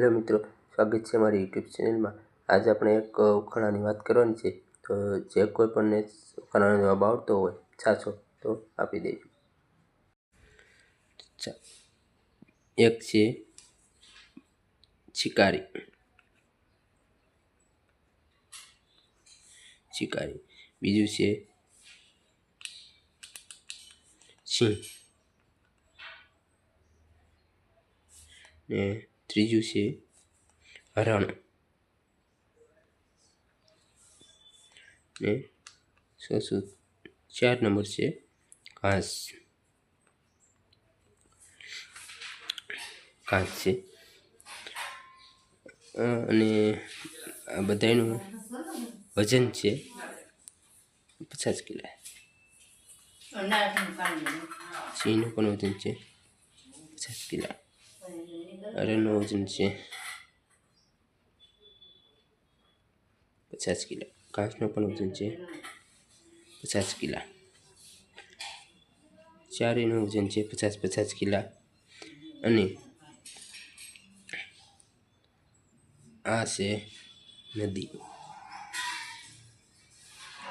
Hello મિત્રો, સ્વાગત છે મારી યુટ્યુબ ચેનલમાં. આજે આપણે એક ઉખાણાની વાત કરવાની છે. તો જે કોઈ પણને ઉખાણાનો જવાબ આવડતો હોય, છાછો, તો આપી દેજો. એક છે શિકારી. શિકારી. બીજું છે સિંહ. ને ત્રીજું છે હરણ ને ચોથું ચાર નંબર છે ઘાસ. ઘાસ છે. અને આ બધાનું વજન છે પચાસ કિલા. સિંહનું પણ વજન છે પચાસ કિલા. હરણનું વજન છે પચાસ કિલા ઘાસનું પણ વજન છે પચાસ કિલા ચારેનું વજન છે પચાસ પચાસ કિલા અને આ છે નદી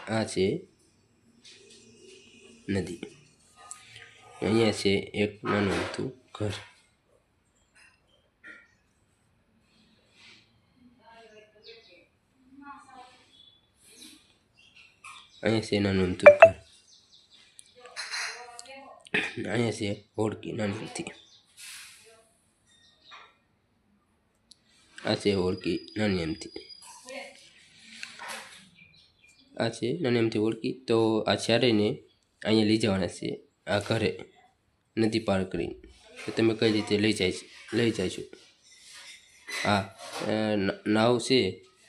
આ છે નદી અહીંયા છે એક નાનું હતું ઘર અહીંયા છે નાનું અમથું અહીંયા છે હોડકી નાની હતી આ છે હોડકી નાની એમથી આ છે નાની એમથી હોડકી તો આ ચારેયને અહીંયા લઈ જવાના છે આ ઘરે નદી પાર કરીને તો તમે કઈ રીતે લઈ જાય લઈ જશો હા નાવ છે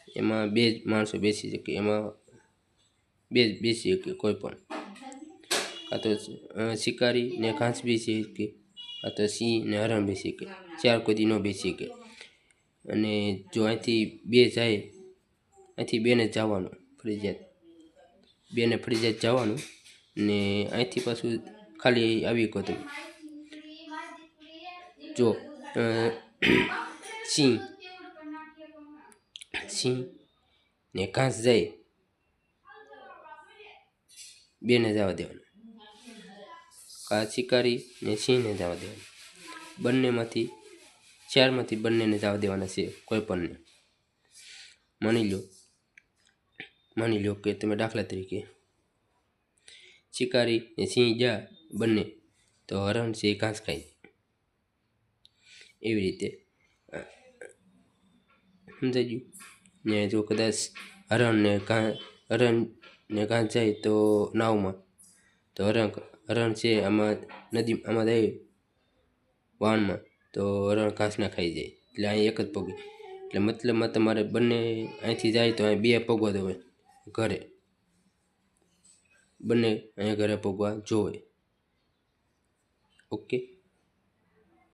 એમાં બે માણસો બેસી શકે એમાં બે બેસી શકે, કોઈ પણ. કાં તો શિકારી ને ઘાસ બેસી શકે, કાં તો સિંહ ને હરણ બેસી શકે, ચાર કોઈ ન બેસી શકે. અને જો અહીંથી બે જાય, અહીંથી બેને જવાનું, ફરજિયાત. બેને ફરજિયાત જવાનું ને અહીંથી પાછું ખાલી આવી ગયો તમે. જો સિંહ સિંહ ને ઘાસ જાય બેને જવા દેવાનું. કા શિકારી ને સિંહને જવા દેવાનું. બંનેમાંથી ચારમાંથી બંનેને જવા દેવાના છે કોઈ પણને માની લો માની લો કે તમે દાખલા તરીકે શિકારી ને સિંહ જા બંને તો હરણ છે એ ઘાસ ખાય. એવી રીતે અ, સમજાઈ ગયું? ને જો કદાચ હરણ ને ઘા હરણ ને ઘાસ જાય તો નાવમાં. તો હરણ હરણ છે આમાં નદી, આમાં જાય વાણમાં તો હરણ ઘાસ ના ખાઈ જાય. એટલે અહીં એક જ પગે. એટલે મતલબમાં તમારે બંને અહીંથી જાય તો અહીં બે પગવા દેવાય ઘરે. બંને અહીંયા ઘરે પગવા જોવે ઓકે?